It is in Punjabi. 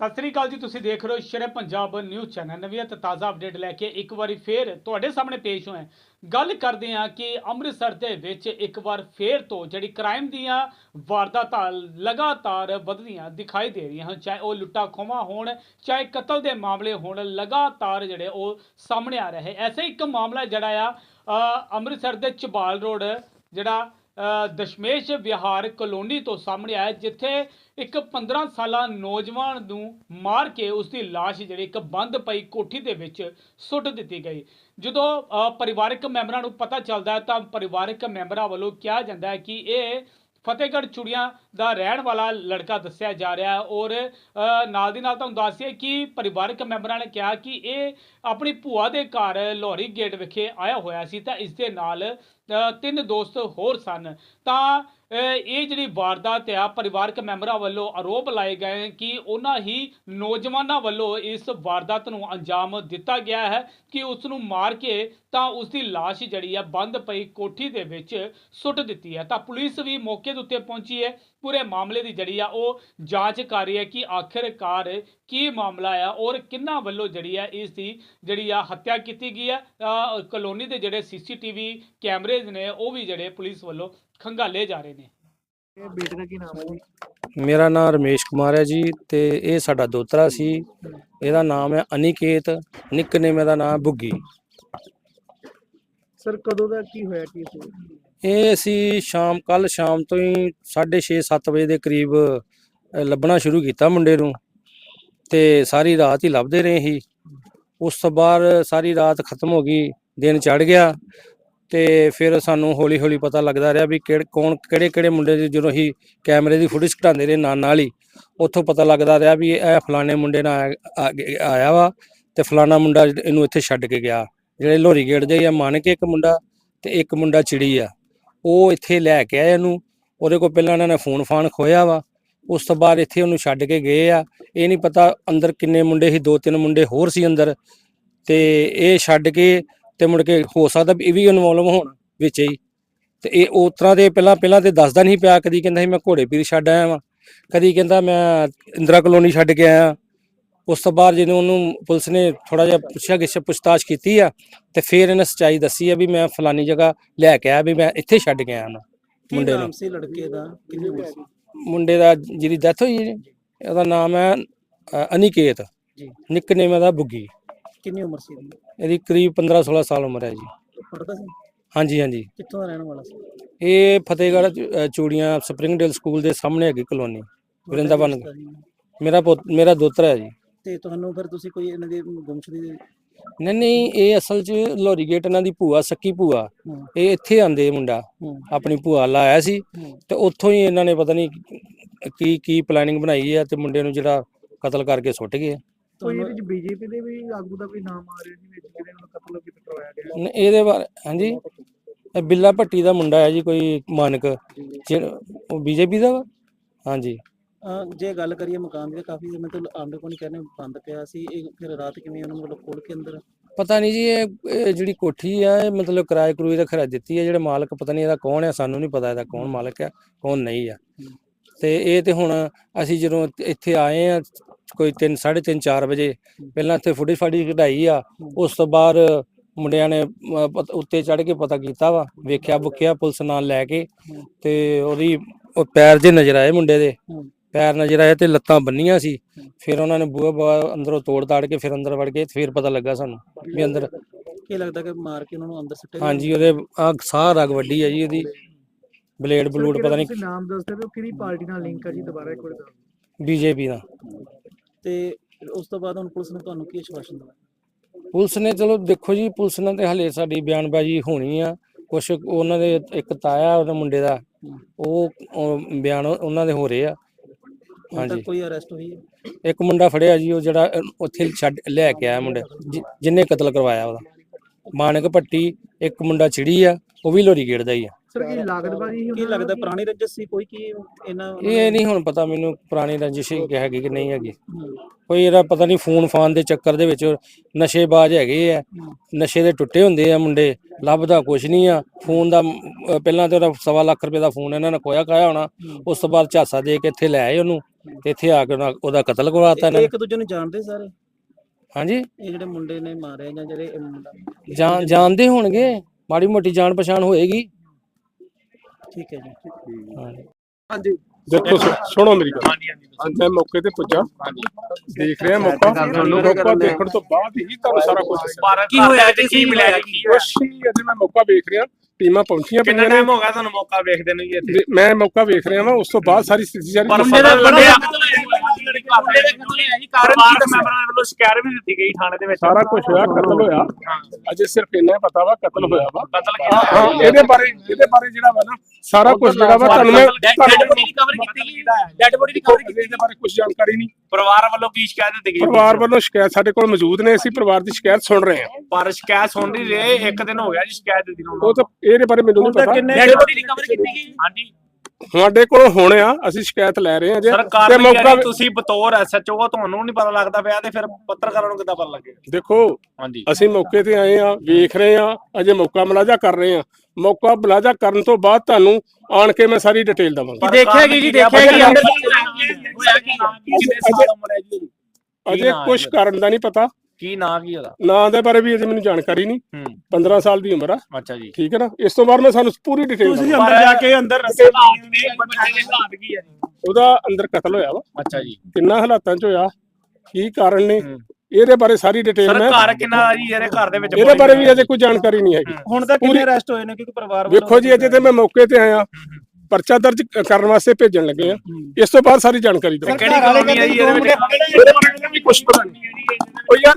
ਸਤਿ ਸ੍ਰੀ ਅਕਾਲ ਜੀ, ਤੁਸੀਂ ਦੇਖ ਰਹੇ ਹੋ ਸ਼ਰੇ ਪੰਜਾਬ ਨਿਊਜ਼ ਚੈਨਲ। ਨਵੀਂ ਤੇ ਤਾਜ਼ਾ ਅਪਡੇਟ ਲੈ ਕੇ ਇੱਕ ਵਾਰੀ ਫੇਰ ਤੁਹਾਡੇ ਸਾਹਮਣੇ ਪੇਸ਼ ਹੋਏ ਗੱਲ ਕਰਦੇ ਹਾਂ ਕਿ ਅੰਮ੍ਰਿਤਸਰ ਦੇ ਵਿੱਚ ਇੱਕ ਵਾਰ ਫੇਰ ਤੋਂ ਜਿਹੜੀ ਕ੍ਰਾਈਮ ਦੀਆਂ ਵਾਰਦਾਤਾਂ ਲਗਾਤਾਰ ਵਧਦੀਆਂ ਦਿਖਾਈ ਦੇ ਰਹੀਆਂ ਹਨ, ਚਾਹੇ ਉਹ ਲੁੱਟਾ ਖੋਹਾਂ ਹੋਣ, ਚਾਹੇ ਕਤਲ ਦੇ ਮਾਮਲੇ ਹੋਣ, ਲਗਾਤਾਰ ਜਿਹੜੇ ਉਹ ਸਾਹਮਣੇ ਆ ਰਹੇ। ਹੈ ਐਸੇ ਇੱਕ ਮਾਮਲਾ ਜਿਹੜਾ ਆ ਅੰਮ੍ਰਿਤਸਰ ਦੇ ਚਬਾਲ ਰੋਡ, ਜਿਹੜਾ ਦਸ਼ਮੇਸ਼ ਵਿਹਾਰ ਕਲੋਨੀ ਤੋਂ ਸਾਹਮਣੇ ਆਇਆ, ਜਿੱਥੇ ਇੱਕ 15 ਸਾਲਾ ਨੌਜਵਾਨ ਨੂੰ ਮਾਰ ਕੇ ਉਸ ਦੀ ਲਾਸ਼ ਜਿਹੜੀ ਇੱਕ ਬੰਦ ਪਈ ਕੋਠੀ ਦੇ ਵਿੱਚ ਸੁੱਟ ਦਿੱਤੀ ਗਈ। ਜਦੋਂ ਪਰਿਵਾਰਕ ਮੈਂਬਰਾਂ ਨੂੰ ਪਤਾ ਚੱਲਦਾ ਤਾਂ ਪਰਿਵਾਰਕ ਮੈਂਬਰਾਂ ਵੱਲੋਂ ਕਿਹਾ ਜਾਂਦਾ ਹੈ ਕਿ ਇਹ ਫਤਿਹਗੜ੍ਹ ਚੁੜੀਆਂ ਦਾ ਰਹਿਣ ਵਾਲਾ ਲੜਕਾ ਦੱਸਿਆ ਜਾ ਰਿਹਾ ਹੈ ਔਰ ਨਾਲ ਦੀ ਨਾਲ ਤੁਹਾਨੂੰ ਦੱਸਿਆ ਕਿ ਪਰਿਵਾਰਕ ਮੈਂਬਰਾਂ ਨੇ ਕਿਹਾ ਕਿ ਇਹ ਆਪਣੀ ਭੂਆ ਦੇ ਘਰ ਲੋਹਰੀ ਗੇਟ ਵਿਖੇ ਆਇਆ ਹੋਇਆ ਸੀ ਤਾਂ ਇਸ ਦੇ ਨਾਲ ਤਿੰਨ ਦੋਸਤ ਹੋਰ ਸਨ। ਤਾਂ ਇਹ ਜਿਹੜੀ ਵਾਰਦਾਤ ਆ, ਪਰਿਵਾਰਕ ਮੈਂਬਰਾਂ ਵੱਲੋਂ ਆਰੋਪ ਲਾਏ ਗਏ ਕਿ ਉਹਨਾਂ ਹੀ ਨੌਜਵਾਨਾਂ ਵੱਲੋਂ ਇਸ ਵਾਰਦਾਤ ਨੂੰ ਅੰਜਾਮ ਦਿੱਤਾ ਗਿਆ ਹੈ ਕਿ ਉਸ ਨੂੰ ਮਾਰ ਕੇ ਤਾਂ ਉਸ ਦੀ ਲਾਸ਼ ਜਿਹੜੀ ਆ, ਬੰਦ ਪਈ ਕੋਠੀ ਦੇ ਵਿੱਚ ਸੁੱਟ ਦਿੱਤੀ ਹੈ। ਤਾਂ ਪੁਲਿਸ ਵੀ ਮੌਕੇ ਦੇ ਉੱਤੇ ਪਹੁੰਚੀ ਹੈ ਪੂਰੇ ਮਾਮਲੇ ਦੀ ਜਿਹੜੀ ਆ ਉਹ ਜਾਂਚ ਕਰ ਰਹੀ ਹੈ ਕਿ ਆਖਿਰਕਾਰ ਕੀ ਮਾਮਲਾ ਆ ਔਰ ਕਿੰਨਾ ਵੱਲੋਂ ਜਿਹੜੀ ਆ ਇਸ ਦੀ ਜਿਹੜੀ ਆ ਹੱਤਿਆ ਕੀਤੀ ਗਈ ਅ, ਕਲੋਨੀ ਦੇ ਜਿਹੜੇ ਸੀਸੀਟੀਵੀ ਕੈਮਰੇਜ਼ ਨੇ ਉਹ ਵੀ ਜਿਹੜੇ ਪੁਲਿਸ ਵੱਲੋਂ ਖੰਗਾਲੇ ਜਾ ਰਹੇ ਨੇ। ਇਹ ਬੇਟੇ ਦਾ ਕੀ ਨਾਮ ਹੈ ਜੀ? ਮੇਰਾ ਨਾਮ ਰਮੇਸ਼ ਕੁਮਾਰ ਹੈ ਜੀ ਤੇ ਇਹ ਸਾਡਾ ਦੋਤਰਾ ਸੀ। ਇਹਦਾ ਨਾਮ ਹੈ ਅਨਿਕੇਤ ਨਿਕਨੇਮ ਇਹਦਾ ਨਾਮ ਬੁੱਗੀ। ਸਰ ਕਦੋਂ ਦਾ ਕੀ ਹੋਇਆ ਕੀ ਸੀ? ਇਹ ਅਸੀਂ ਸ਼ਾਮ ਕੱਲ ਸ਼ਾਮ ਤੋਂ ਹੀ 6:30 7 ਵਜੇ ਦੇ ਕਰੀਬ ਲੱਭਣਾ ਸ਼ੁਰੂ ਕੀਤਾ ਮੁੰਡੇ ਨੂੰ। ਤੇ ਸਾਰੀ ਰਾਤ ਹੀ ਲੱਭਦੇ ਰਹੇ ਸੀ। ਉਸ ਤੋਂ ਬਾਅਦ ਸਾਰੀ ਰਾਤ ਖਤਮ ਹੋ ਗਈ, ਦਿਨ ਚੜ ਗਿਆ। ਤੇ ਫਿਰ ਸਾਨੂੰ ਹੌਲੀ ਹੌਲੀ ਪਤਾ ਲੱਗਦਾ ਰਿਹਾ ਵੀ ਕਿਹੜੇ, ਕੌਣ ਕਿਹੜੇ ਕਿਹੜੇ ਮੁੰਡੇ ਦੀ ਜਦੋਂ ਅਸੀਂ ਕੈਮਰੇ ਦੀ ਫੁਟੇਜ ਘਟਾਉਂਦੇ ਰਹੇ ਨਾਲ ਨਾਲ ਹੀ, ਉੱਥੋਂ ਪਤਾ ਲੱਗਦਾ ਰਿਹਾ ਵੀ ਇਹ ਫਲਾਣੇ ਮੁੰਡੇ ਨਾਲ ਆ- ਆਇਆ ਵਾ ਤੇ ਫਲਾਣਾ ਮੁੰਡਾ ਇਹਨੂੰ ਇੱਥੇ ਛੱਡ ਕੇ ਗਿਆ। ਜਿਹੜੇ ਲੋਰੀ ਗੇਟ ਦੇ ਆ, ਮਾਨਕ ਇੱਕ ਮੁੰਡਾ ਤੇ ਇੱਕ ਮੁੰਡਾ ਚਿੜੀ ਆ। ਉਹ ਇੱਥੇ ਲੈ ਕੇ ਆਏ ਇਹਨੂੰ ਉਹਦੇ ਕੋਲ ਪਹਿਲਾਂ ਇਹਨਾਂ ਨੇ ਫੋਨ ਫਾਨ ਖੋਇਆ ਵਾ। ਉਸ ਤੋਂ ਬਾਅਦ ਇੱਥੇ ਉਹਨੂੰ ਛੱਡ ਕੇ ਗਏ ਆ। ਇਹ ਨਹੀਂ ਪਤਾ ਅੰਦਰ ਕਿੰਨੇ ਮੁੰਡੇ ਸੀ, ਦੋ ਤਿੰਨ ਮੁੰਡੇ ਹੋਰ ਸੀ ਅੰਦਰ। ਤੇ ਇਹ ਛੱਡ ਕੇ ਤੇ ਮੁੜ ਕੇ ਹੋ ਸਕਦਾ ਇਹ ਵੀ ਇਨਵੋਲਵ ਹੋਣ ਵਿੱਚ ਹੀ। ਤੇ ਇਹ ਉਸ ਤਰ੍ਹਾਂ ਦੇ ਪਹਿਲਾਂ ਪਹਿਲਾਂ ਤੇ ਦੱਸਦਾ ਨਹੀਂ ਪਿਆ। ਕਦੀ ਕਹਿੰਦਾ ਸੀ ਮੈਂ ਘੋੜੇ ਪੀਰ ਛੱਡ ਆਇਆ ਵਾਂ। ਕਦੀ ਕਹਿੰਦਾ ਮੈਂ ਇੰਦਰਾ ਕਲੋਨੀ ਛੱਡ ਕੇ ਆਇਆ। ਉਸ ਤੋਂ ਬਾਅਦ ਜਦੋਂ ਉਹਨੂੰ ਪੁਲਿਸ ਨੇ ਥੋੜਾ ਜਿਹਾ ਪੁੱਛਿਆ ਗਿੱਛ ਪੁੱਛਤਾਛ ਕੀਤੀ ਆ ਤੇ ਫਿਰ ਇਹਨੇ ਸੱਚਾਈ ਦੱਸੀ ਆ ਵੀ ਮੈਂ ਫਲਾਨੀ ਜਗ੍ਹਾ ਲੈ ਕੇ ਆਇਆ ਵੀ ਮੈਂ ਇੱਥੇ ਛੱਡ ਨਾ ਕੀ ਮੁੰਡੇ ਨੂੰ। ਨਾਮ ਸੀ ਲੜਕੇ ਦਾ? ਕਿੰਨੀ ਉਮਰ ਸੀ? ਮੁੰਡੇ ਦਾ ਜਿਹਦੀ ਡੈਥ ਹੋਈ ਹੈ ਜੀ, ਉਹਦਾ ਨਾਮ ਹੈ ਅ, ਅਨਿਕੇਤ। ਜੀ। ਨਿਕਨੇਮ ਇਹਦਾ ਬੁੱਗੀ। ਕਿੰਨੀ ਉਮਰ ਸੀ ਇਹਦੀ? ਇਹਦੀ ਕਰੀਬ 15 16 ਸਾਲ ਉਮਰ ਹੈ ਜੀ। ਪੜਦਾ ਸੀ? ਹਾਂਜੀ ਹਾਂਜੀ। ਕਿੱਥੋਂ ਦਾ ਰਹਿਣ ਵਾਲਾ ਸੀ? ਇਹ ਫਤਿਹਗੜ੍ਹ ਚ- ਅ, ਚੂੜੀਆਂ ਸਪਰਿੰਗਡੇਲ ਸਕੂਲ ਦੇ ਸਾਹਮਣੇ ਹੈਗੀ ਕਲੋਨੀ। ਵਰਿੰਦਾਵਨ? ਮੇਰਾ ਪੁੱਤ ਮੇਰਾ ਦੋਤਰਾ ਹੈ ਜੀ। ਤੇ ਤੁਹਾਨੂੰ ਫਿਰ ਤੁਸੀਂ ਕੋਈ ਇਹਨਾਂ ਦੀ ਗੁੰਮਸ਼ੁਦੀ ਦੇ ਨਹੀਂ ਨਹੀਂ ਇਹ ਅਸਲ 'ਚ ਲੋਰੀ ਗੇਟ ਇਹਨਾਂ ਦੀ ਭੂਆ ਸੱਕੀ ਭੂਆ। ਇਹ ਇੱਥੇ ਆਂਦੇ ਮੁੰਡਾ ਆਪਣੀ ਭੂਆ ਲਾਇਆ ਸੀ। ਤੇ ਉੱਥੋਂ ਹੀ ਇਹਨਾਂ ਨੇ ਪਤਾ ਨਹੀਂ ਕੀ ਕੀ ਪਲੈਨਿੰਗ ਬਣਾਈ ਹੈ ਤੇ ਮੁੰਡੇ ਨੂੰ ਜਿਹੜਾ ਕਤਲ ਕਰਕੇ ਸੁੱਟ ਗਏ। ਕੋਈ ਤੁਹਾਨੂੰ ਇਹਦੇ ਚ ਬੀਜੇਪੀ ਦੇ ਵੀ ਆਗੂ ਦਾ ਕੋਈ ਨਾਮ ਆ ਰਿਹਾ ਸੀ ਵਿੱਚ ਜਿਹਦੇ ਨੂੰ ਕਤਲ ਵੀ ਕਰਵਾਇਆ ਗਿਆ। ਨ- ਇਹਦੇ ਬਾਰੇ ਹਾਂਜੀ। ਇਹ ਬਿੱਲਾ ਭੱਟੀ ਦਾ ਮੁੰਡਾ ਹੈ ਜੀ ਕੋਈ ਮਾਨਕ। ਜਿਹੜਾ ਉਹ ਬੀਜੇਪੀ ਦਾ ਵਾ? ਹਾਂਜੀ। ਅਹ ਜੇ ਗੱਲ ਕਰੀਏ ਮਕਾਨ ਦੀ ਤਾਂ ਕਾਫੀ ਸਮੇਂ ਤੋਂ ਆਮਦੇ ਕੋਲ ਕਹਿੰਦੇ ਬੰਦ ਪਿਆ ਸੀ। ਇਹ ਫਿਰ ਰਾਤ ਕਿਵੇਂ ਉਹਨਾਂ ਮਤਲਬ ਖੋਲ ਕੇ ਅੰਦਰ? ਪਤਾ ਨਹੀਂ ਜੀ ਇਹ ਇਹ ਜਿਹੜੀ ਕੋਠੀ ਆ ਇਹ ਮਤਲਬ ਕਿਰਾਏ ਕਰੂਏ ਦਾ ਖਰਾ ਦਿੱਤੀ ਹੈ ਜਿਹੜੇ ਮਾਲਕ ਪਤਾ ਨਹੀਂ ਇਹਦਾ ਕੌਣ ਹੈ ਸਾਨੂੰ ਨਹੀਂ ਪਤਾ ਇਹਦਾ ਕੌਣ ਮਾਲਕ ਹੈ ਕੌਣ ਨਹੀਂ ਆ। ਤੇ ਇਹ ਤੇ ਹੁਣ ਅਸੀਂ ਜਦੋਂ ਇੱਥੇ ਆਏ ਆ ਕੋਈ 3 3:30 4 ਵਜੇ ਪਹਿਲਾਂ ਇੱਥੇ ਫੁੱਟੀ ਫਾੜੀ ਕਢਾਈ ਆ ਉਸ ਤੋਂ ਬਾਅਦ ਮੁੰਡਿਆਂ ਨੇ ਪਤ- ਉੱਤੇ ਚੜ ਕੇ ਪਤਾ ਕੀਤਾ ਵਾ ਵੇਖਿਆ ਬੁੱਕਿਆ ਪੁਲਿਸ ਨਾਲ ਲੈ ਕੇ ਤੇ ਉਹਦੀ ਉਹ ਪੈਰ ਜੇ ਨਜ਼ਰ ਆਏ ਮੁੰਡੇ ਦੇ। ਪੈਰ ਨਜ਼ਰ ਆਏ ਤੇ ਲੱਤਾਂ ਬੰਨੀਆਂ ਸੀ। ਫਿਰ ਉਹਨਾਂ ਨੇ ਬੂਹਾ ਬੂਹਾ ਅੰਦਰੋਂ ਤੋੜ ਤਾੜ ਕੇ ਫਿਰ ਅੰਦਰ ਵੜ ਗਏ ਫਿਰ ਪਤਾ ਲੱਗਾ ਸਾਨੂੰ ਵੀ ਅੰਦਰ ਕੀ ਲੱਗਦਾ ਕਿ ਮਾਰ ਕੇ ਉਹਨਾਂ ਨੂੰ ਅੰਦਰ ਸੁੱਟੇ ਹਾਂਜੀ ਉਹਦੇ ਆ ਸਾਹ ਰਗ ਵੱਡੀ ਹੈ ਜੀ ਉਹਦੀ। ਬਲੇਡ ਬਲੂਡ ਪਤਾ ਨਹੀਂ ਨਾਮ ਦੱਸ ਦਿਓ ਕਿਹੜੀ ਪਾਰਟੀ ਨਾਲ ਲਿੰਕ ਹੈ ਜੀ ਦੁਬਾਰਾ ਇੱਕ ਵਾਰ ਦੱਸੋ। ਬੀਜੇਪੀ ਦਾ। ਤੇ ਉਸ ਤੋਂ ਬਾਅਦ ਹੁਣ ਪੁਲਿਸ ਨੇ ਤੁਹਾਨੂੰ ਕੀ ਆਸ਼ਵਾਸਨ ਦਿੱਤਾ ਪੁਲਿਸ ਨੇ ਚਲੋ ਦੇਖੋ ਜੀ ਪੁਲਿਸ ਨਾਲ ਤੇ ਹਲੇ ਸਾਡੀ ਬਿਆਨਬਾਜ਼ੀ ਹੋਣੀ ਆ। ਕੁਛ ਉਹਨਾਂ ਦੇ ਇੱਕ ਤਾਇਆ ਉਹਦੇ ਮੁੰਡੇ ਦਾ ਉਹ ਬਿਆਨ ਉਹਨਾਂ ਦੇ ਹੋ ਰਹੇ ਆ। ਹੁਣ ਹਾਂਜੀ। ਤੱਕ ਕੋਈ ਅਰੈਸਟ ਹੋਈ ਹੈ? ਇੱਕ ਮੁੰਡਾ ਫੜਿਆ ਜੀ ਉਹ ਜਿਹੜਾ ਅਹ, ਉੱਥੇ ਛੱਡ ਲੈ ਕੇ ਆਇਆ ਮੁੰਡੇ। ਜਿ- ਜਿਹਨੇ ਕਤਲ ਕਰਵਾਇਆ ਉਹਦਾ। ਮਾਨਕ ਭੱਟੀ ਇੱਕ ਮੁੰਡਾ ਚਿੜੀ ਆ ਉਹ ਵੀ ਲੋਰੀ ਗੇੜ ਦਾ ਹੀ ਆ। ਸਰ ਕੀ ਲਾਗਤਬਾਜ਼ੀ ਹੀ ਕੀ ਲੱਗਦਾ ਪੁਰਾਣੀ ਰੰਜਿਸ਼ ਸੀ ਕੋਈ ਕੀ ਇਹਨਾਂ ਇਹ ਨਹੀਂ ਹੁਣ ਪਤਾ ਮੈਨੂੰ ਪੁਰਾਣੀ ਰੰਜਿਸ਼ ਹੀ ਹੈਗੀ ਕਿ ਨਹੀਂ ਹੈਗੀ। ਕੋਈ ਇਹਦਾ ਪਤਾ ਨਹੀਂ ਫੋਨ ਫਾਨ ਦੇ ਚੱਕਰ ਦੇ ਵਿੱਚ ਨਸ਼ੇਬਾਜ਼ ਹੈਗੇ ਆ। ਨਸ਼ੇ ਦੇ ਟੁੱਟੇ ਹੁੰਦੇ ਆ ਮੁੰਡੇ ਲੱਭਦਾ ਕੁਛ ਨਹੀਂ ਆ। ਫੋਨ ਦਾ ਅਹ ਪਹਿਲਾਂ ਤੇ ਉਹਦਾ ਸਵਾ ਲੱਖ ਰੁਪਏ ਦਾ ਫੋਨ ਇਹਨਾਂ ਨੇ ਖੋਇਆ ਖਾਇਆ ਹੋਣਾ ਉਸ ਤੋਂ ਬਾਅਦ ਝਾਸਾ ਦੇ ਕੇ ਇੱਥੇ ਲੈ ਆਏ ਉਹਨੂੰ। ਤੇ ਇੱਥੇ ਆ ਕੇ ਉਹਨਾਂ- ਉਹਦਾ ਕਤਲ ਕਰਵਾਤਾ ਇਹਨਾਂ ਨੇ। ਇੱਕ ਦੂਜੇ ਨੂੰ ਜਾਣਦੇ ਸਾਰੇ? ਹਾਂਜੀ। ਇਹ ਜਿਹੜੇ ਮੁੰਡੇ ਨੇ ਮਾਰਿਆ ਜਾਂ ਜਿਹੜੇ ਇਹ ਮੁੰਡਾ? ਜਾਣ ਜਾਣਦੇ ਹੋਣਗੇ। ਮਾੜੀ ਮੋਟੀ ਜਾਣ ਪਛਾਣ ਹੋਏਗੀ। ਠੀਕ ਹੈ ਜੀ। ਹਾਂਜੀ। ਦੇਖੋ ਸੁ- ਸੁਣੋ ਮੇਰੀ ਗੱਲ। ਮੈਂ ਮੌਕੇ ਤੇ ਪੁੱਜਾ। ਦੇਖ ਰਿਹਾ ਮੌਕਾ। ਤੁਹਾਨੂੰ ਮੌਕਾ ਦੇਖਣ ਤੋਂ ਬਾਅਦ ਹੀ ਤੁਹਾਨੂੰ ਸਾਰਾ ਕੁਝ ਦੱਸਿਆ ਕੀ ਹੋਇਆ ਤੇ ਕੀ ਮਿਲਿਆ ਕੀ ਕੁਛ ਹੀ ਅਜੇ ਮੈਂ ਮੌਕਾ ਵੇਖ ਰਿਹਾ। ਟੀਮਾਂ ਪਹੁੰਚੀਆਂ ਕਿੰਨਾ ਪਈਆਂ ਨੇ। ਟਾਈਮ ਹੋ ਗਿਆ ਤੁਹਾਨੂੰ ਮੌਕਾ ਵੇਖਦੇ ਨੂੰ ਜੀ ਇੱਥੇ? ਦੇ- ਮੈਂ ਮੌਕਾ ਵੇਖ ਰਿਹਾ ਵਾਂ ਉਸ ਤੋਂ ਬਾਅਦ ਸਾਰੀ ਸਥਿਤੀ ਜਾਰੀ ਪਰ ਮੁੰਡੇ ਮੁੰਡੇ ਦਾ ਦਾ ਪਰਿਵਾਰ ਮੈਂਬਰਾਂ ਵੱਲੋਂ ਸ਼ਿਕਾਇਤ ਵੀ ਦਿੱਤੀ ਗਈ ਥਾਣੇ ਦੇ ਵਿੱਚ। ਸਾਰਾ ਕੁਝ ਹੋਇਆ ਕਤਲ ਹੋਇਆ। ਅਜੇ ਸਿਰਫ ਇੰਨਾ ਹੀ ਪਤਾ ਵਾ ਕਤਲ ਹੋਇਆ ਵਾ। ਕਤਲ ਹਾਂ ਹਾਂ, ਇਹਦੇ ਬਾਰੇ ਇਹਦੇ ਬਾਰੇ ਜਿਹੜਾ ਵਾ ਨਾ ਸਾਰਾ ਕੁਝ ਜਿਹੜਾ ਵਾ ਤੁਹਾਨੂੰ ਮੈਂ ਡੈਡ ਬੋਡੀ ਦੀ ਕਵਰ ਕੀਤੀ ਗਈ। ਡੈਡ ਬੋਡੀ ਦੀ ਕਵਰ ਕੀਤੀ ਇਹਦੇ ਬਾਰੇ ਕੁਝ ਜਾਣਕਾਰੀ ਨਹੀਂ। ਪਰਿਵਾਰ ਵੱਲੋਂ ਕੀ ਸ਼ਿਕਾਇਤ ਦਿੱਤੀ ਗਈ? ਪਰਿਵਾਰ ਵੱਲੋਂ ਸ਼ਿਕਾਇਤ ਸਾਡੇ ਕੋਲ ਮੌਜੂਦ ਨੇ ਅਸੀਂ ਪਰਿਵਾਰ ਦੀ ਸ਼ਿਕਾਇਤ ਸੁਣ ਰਹੇ ਹਾਂ। ਪਰ ਸ਼ਿਕਾਇਤ ਸੁਣ ਨਹੀਂ ਰਹੇ ਇੱਕ ਦਿਨ ਹੋ ਗਿਆ ਜੀ ਸ਼ਿਕਾਇਤ ਦਿੱਤੀ ਨੂੰ। ਉਹ ਤਾਂ ਇਹਦੇ ਬਾਰੇ ਮੈਨੂੰ ਨਹੀਂ ਪਤਾ। ਡੈਡ ਬੋਡੀ ਦੀ ਕਵਰ ਕੀਤੀ ਗਈ। ਹਾਂਜੀ। ਸਾਡੇ ਕੋਲ ਹੁਣ ਆ ਅਸੀਂ ਸ਼ਿਕਾਇਤ ਲੈ ਰਹੇ ਹਾਂ ਜੇ। ਸਰਕਾਰ ਮੌਕਾ ਤੁਸੀਂ ਬਤੌਰ ਐਸਐਚਓ ਤੁਹਾਨੂੰ ਨਹੀਂ ਪਤਾ ਲੱਗਦਾ ਪਿਆ ਤੇ ਫਿਰ ਪੱਤਰਕਾਰਾਂ ਨੂੰ ਕਿੱਦਾਂ ਪਤਾ ਲੱਗੇ? ਦੇਖੋ ਹਾਂਜੀ। ਅਸੀਂ ਮੌਕੇ ਤੇ ਆਏ ਆ ਵੇਖ ਰਹੇ ਆ ਅਜੇ ਮੌਕਾ ਮੁਲਾਜ਼ਾ ਕਰ ਰਹੇ ਆ ਮੌਕਾ ਮੁਲਾਜ਼ਾ ਕਰਨ ਤੋਂ ਬਾਅਦ ਤੁਹਾਨੂੰ ਆਣ ਕੇ ਮੈਂ ਸਾਰੀ ਡਿਟੇਲ ਦਵਾਂਗਾ। ਦੇਖਿਆ ਕੀ ਜੀ ਦੇਖਿਆ ਕੀ ਅੰਦਰ ਹੋਇਆ ਕੀ ਕਿੰਨੇ ਸਾਲ ਉਮਰ ਹੈ ਜੀ ਉਹਦੀ? ਅਜੇ ਕੁਝ? ਕਾਰਨ ਦਾ ਨਹੀਂ ਪਤਾ। ਕੀ ਨਾਂ ਕੀ ਉਹਦਾ? ਨਾਂ ਦੇ ਬਾਰੇ ਵੀ ਅਜੇ ਮੈਨੂੰ ਜਾਣਕਾਰੀ ਨਹੀਂ। ਹੂੰ। 15 ਸਾਲ ਦੀ ਉਮਰ ਆ। ਅੱਛਾ ਜੀ। ਠੀਕ ਹੈ ਨਾ? ਇਸ ਤੋਂ ਬਾਅਦ ਮੈਂ ਸਾਨੂੰ ਪੂਰੀ ਡਿਟੇਲ ਤੁਸੀਂ ਅੰਦਰ ਜਾ ਕੇ ਅੰਦਰ ਰਸੇ ਕੀ ਉਹਦਾ ਅੰਦਰ ਕਤਲ ਹੋਇਆ ਵਾ। ਅੱਛਾ ਜੀ। ਕਿੰਨਾ ਹਾਲਾਤਾਂ 'ਚ ਹੋਇਆ? ਕੀ ਕਾਰਨ ਨੇ। ਇਹਦੇ ਬਾਰੇ ਸਾਰੀ ਡਿਟੇਲ ਸਰ ਮੈਂ ਘਰ ਕਿੰਨਾ ਆ ਜੀ? ਇਹਦੇ ਘਰ ਦੇ ਵਿੱਚ ਇਹਦੇ ਬਾਰੇ ਵੀ ਅਜੇ ਕੋਈ ਜਾਣਕਾਰੀ ਨਹੀਂ ਹੈਗੀ। ਹੁਣ ਤੱਕ ਕਿੰਨੇ ਅਰੈਸਟ ਹੋਏ ਨੇ? ਕਿਉਂਕਿ ਪਰਿਵਾਰ ਵੇਖੋ ਜੀ ਅਜੇ ਤੇ ਮੈਂ ਮੌਕੇ ਤੇ ਆਇਆ। ਪਰਚਾ ਦਰਜ ਕਰਨ ਵਾਸਤੇ ਭੇਜਣ ਲੱਗੇ ਆ। ਇਸ ਤੋਂ ਬਾਅਦ ਸਾਰੀ ਜਾਣਕਾਰੀ ਦਵਾਂਗਾ। ਕਿਹੜੀ ਕਲੋਨੀ ਹੈ ਜੀ ਇਹਦੇ ਵਿੱਚ ਕੁਝ ਪਤਾ ਨਹੀਂ। ਉਹ ਯਾਰ